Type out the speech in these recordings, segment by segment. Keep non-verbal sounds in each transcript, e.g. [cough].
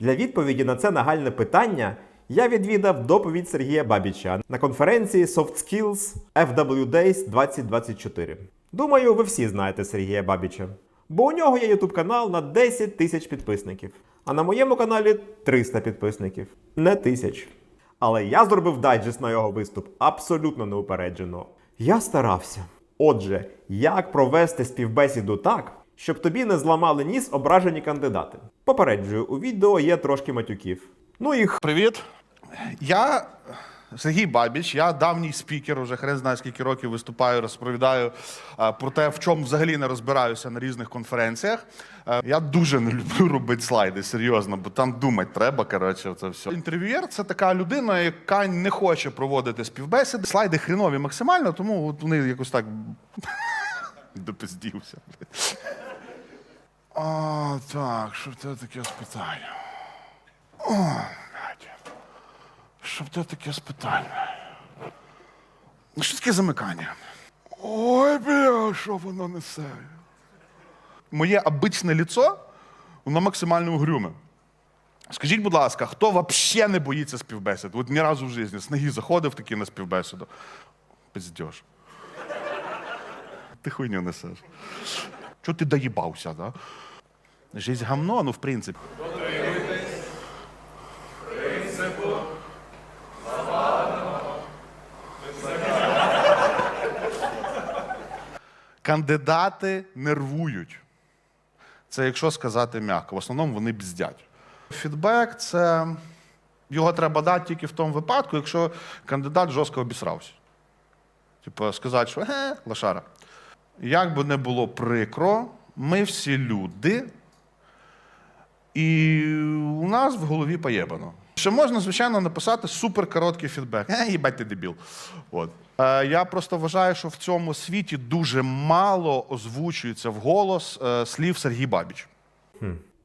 Для відповіді на це нагальне питання я відвідав доповідь Сергія Бабіча на конференції Soft Skills FW Days 2024. Думаю, ви всі знаєте Сергія Бабіча. Бо у нього є YouTube канал на 10 тисяч підписників, а на моєму каналі 300 підписників, не тисяч. Але я зробив дайджест на його виступ абсолютно неупереджено. Я старався. Отже, як провести співбесіду так, щоб тобі не зламали ніс ображені кандидати? Попереджую, у відео є трошки матюків. Ну і х- Привіт. Я Сергій Бабіч, я давній спікер, уже хрен знає скільки років виступаю, розповідаю е, про те, в чому взагалі не розбираюся на різних конференціях. Е, Я дуже не люблю робити слайди, серйозно, бо там думати треба. Коротше, це все. Інтерв'юєр це така людина, яка не хоче проводити співбесіди. Слайди хрінові максимально, тому от вони якось так [laughs] допиздівся. А, так, що це таке спитаю? О, блядь. Що це таке спитання? Ну, що таке замикання? Ой, бля, що воно несе? Моє обичне ліцо, воно максимально угрюме. Скажіть, будь ласка, хто взагалі не боїться співбесід? От ні разу в житті з заходив таки на співбесіду. Пиздєш. Ти хуйню несеш. Чого ти доїбався, да? Жизнь гамно, ну в принципі. Кандидати нервують. Це якщо сказати м'яко. В основному вони бздять. Фідбек це його треба дати тільки в тому випадку, якщо кандидат жорстко обісрався. Типу, сказати, що ге, лошара. Як би не було прикро, ми всі люди, і у нас в голові поєбано. Ще можна, звичайно, написати суперкороткий фідбек. Е, їбать ти дебіл. От. Е, я просто вважаю, що в цьому світі дуже мало озвучується вголос е, слів Сергій Бабіч.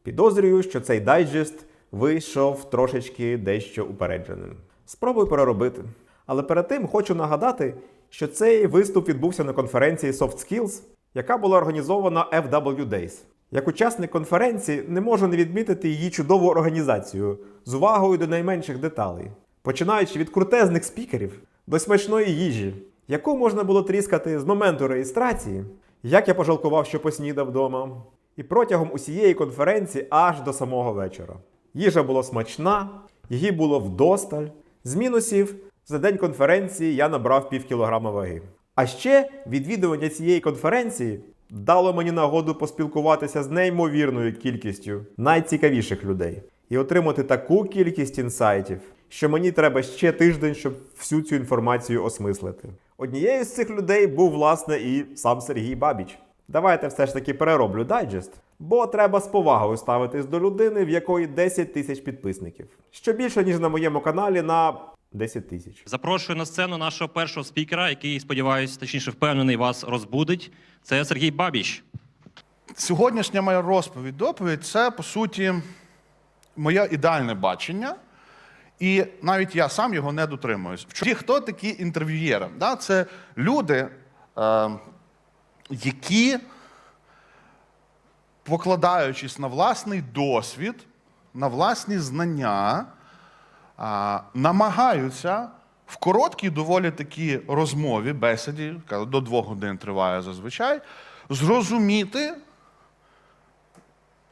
підозрюю, що цей дайджест вийшов трошечки дещо упередженим. Спробую переробити. Але перед тим хочу нагадати, що цей виступ відбувся на конференції Soft Skills, яка була організована FW Days. Як учасник конференції не можу не відмітити її чудову організацію з увагою до найменших деталей, починаючи від крутезних спікерів до смачної їжі, яку можна було тріскати з моменту реєстрації, як я пожалкував, що поснідав вдома, і протягом усієї конференції аж до самого вечора. Їжа була смачна, її було вдосталь. З мінусів за день конференції я набрав пів кілограма ваги. А ще відвідування цієї конференції дало мені нагоду поспілкуватися з неймовірною кількістю найцікавіших людей і отримати таку кількість інсайтів, що мені треба ще тиждень, щоб всю цю інформацію осмислити. Однією з цих людей був, власне, і сам Сергій Бабіч. Давайте все ж таки перероблю дайджест, бо треба з повагою ставитись до людини, в якої 10 тисяч підписників. Що більше, ніж на моєму каналі на 10 тисяч. Запрошую на сцену нашого першого спікера, який, сподіваюся, точніше впевнений, вас розбудить. Це Сергій Бабіч. Сьогоднішня моя розповідь, доповідь це по суті моє ідеальне бачення. І навіть я сам його не дотримуюсь. Ті, хто такі інтерв'юєри? Да? Це люди, е, які, покладаючись на власний досвід, на власні знання, намагаються в короткій доволі такі розмові, бесіді, яка до двох годин триває зазвичай, зрозуміти,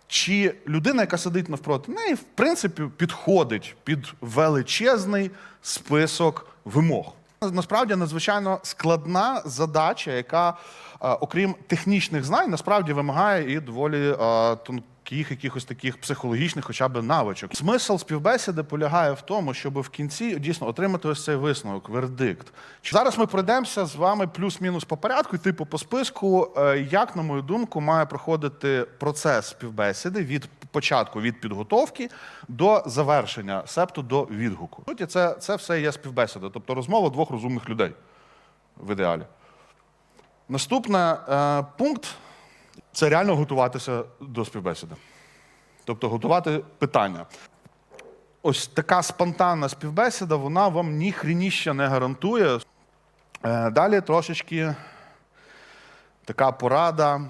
чи людина, яка сидить навпроти неї, в принципі, підходить під величезний список вимог. Насправді надзвичайно складна задача, яка, окрім технічних знань, насправді вимагає і доволі е, тонких якихось таких психологічних, хоча б навичок. Смисл співбесіди полягає в тому, щоб в кінці дійсно отримати ось цей висновок, вердикт. Зараз ми пройдемося з вами плюс-мінус по порядку, типу по списку, е, як, на мою думку, має проходити процес співбесіди від початку від підготовки до завершення, себто до відгуку. Суті, це, це все є співбесіда, тобто розмова двох розумних людей в ідеалі. Наступний е, пункт це реально готуватися до співбесіди. Тобто готувати питання. Ось така спонтанна співбесіда, вона вам ні хрініща не гарантує. Е, далі трошечки така порада.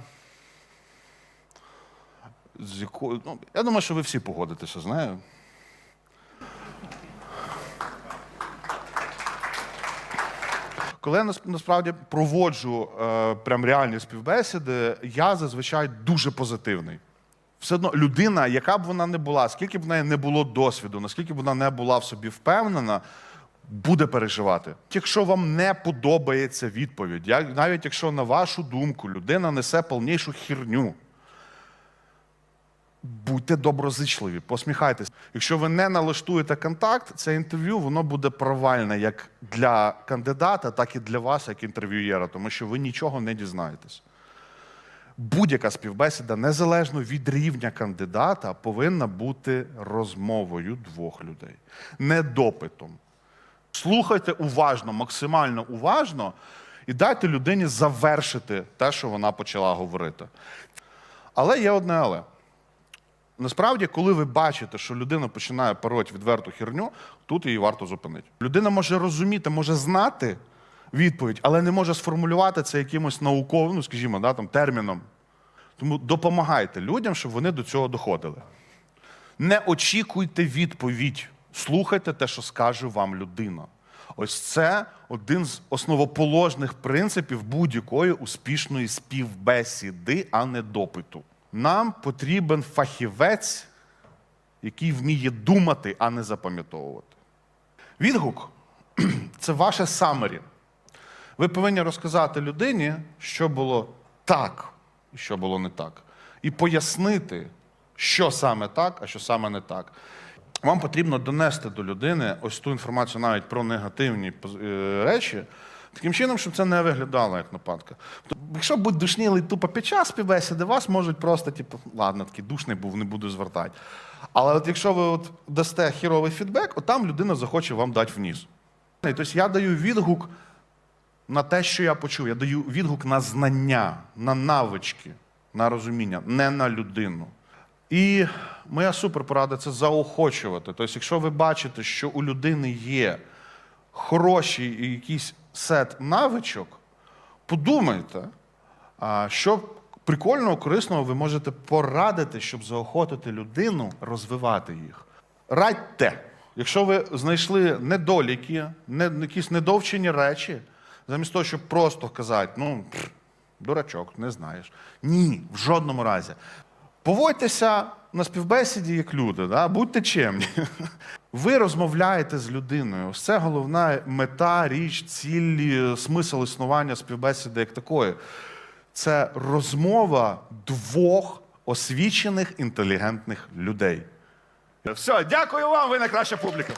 з якою. Ну, я думаю, що ви всі погодитеся з нею. Коли я насправді проводжу е, прям реальні співбесіди, я зазвичай дуже позитивний. Все одно людина, яка б вона не була, скільки б в неї не було досвіду, наскільки б вона не була в собі впевнена, буде переживати. Якщо вам не подобається відповідь, навіть якщо на вашу думку людина несе повнішу херню, будьте доброзичливі, посміхайтесь. Якщо ви не налаштуєте контакт, це інтерв'ю воно буде провальне як для кандидата, так і для вас, як інтерв'юєра, тому що ви нічого не дізнаєтесь. Будь-яка співбесіда, незалежно від рівня кандидата, повинна бути розмовою двох людей, не допитом. Слухайте уважно, максимально уважно, і дайте людині завершити те, що вона почала говорити. Але є одне але. Насправді, коли ви бачите, що людина починає пороть відверту херню, тут її варто зупинити. Людина може розуміти, може знати відповідь, але не може сформулювати це якимось науковим, ну, скажімо, да, там, терміном. Тому допомагайте людям, щоб вони до цього доходили. Не очікуйте відповідь. Слухайте те, що скаже вам людина. Ось це один з основоположних принципів будь-якої успішної співбесіди, а не допиту. Нам потрібен фахівець, який вміє думати, а не запам'ятовувати. Відгук [clears throat] це ваше самері. Ви повинні розказати людині, що було так і що було не так. І пояснити, що саме так, а що саме не так. Вам потрібно донести до людини ось ту інформацію навіть про негативні е, речі, таким чином, щоб це не виглядало як нападка. Тобто, якщо будь душніли тупо під час співбесіди, вас можуть просто, типу, ладно, такий душний був, не буду звертати. Але от якщо ви от дасте хіровий фідбек, от там людина захоче вам дати вниз. Тобто я даю відгук на те, що я почув. Я даю відгук на знання, на навички, на розуміння, не на людину. І моя суперпорада це заохочувати. Тобто, якщо ви бачите, що у людини є хороший якийсь сет навичок, подумайте, що прикольного, корисного ви можете порадити, щоб заохотити людину розвивати їх. Радьте. Якщо ви знайшли недоліки, не, якісь недовчені речі, замість того, щоб просто казати, ну, дурачок, не знаєш. Ні, в жодному разі. Поводьтеся на співбесіді як люди, да? будьте чемні. [laughs] Ви розмовляєте з людиною. Ось Це головна мета, річ, ціль, смисл існування співбесіди як такої. Це розмова двох освічених інтелігентних людей. Все, дякую вам, ви найкраща публіка.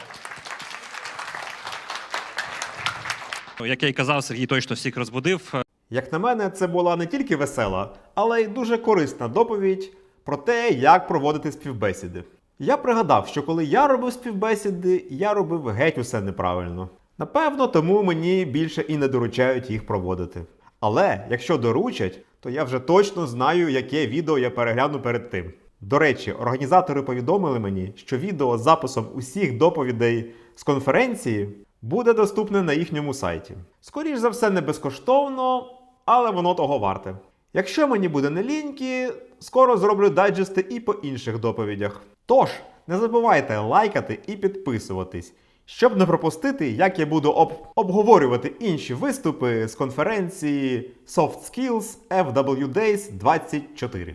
Як я й казав, Сергій точно всіх розбудив. Як на мене, це була не тільки весела, але й дуже корисна доповідь про те, як проводити співбесіди. Я пригадав, що коли я робив співбесіди, я робив геть усе неправильно. Напевно, тому мені більше і не доручають їх проводити. Але якщо доручать, то я вже точно знаю, яке відео я перегляну перед тим. До речі, організатори повідомили мені, що відео з записом усіх доповідей з конференції буде доступне на їхньому сайті. Скоріш за все, не безкоштовно, але воно того варте. Якщо мені буде не ліньки, скоро зроблю дайджести і по інших доповідях. Тож, не забувайте лайкати і підписуватись, щоб не пропустити, як я буду об- обговорювати інші виступи з конференції Soft Skills FW Days 24.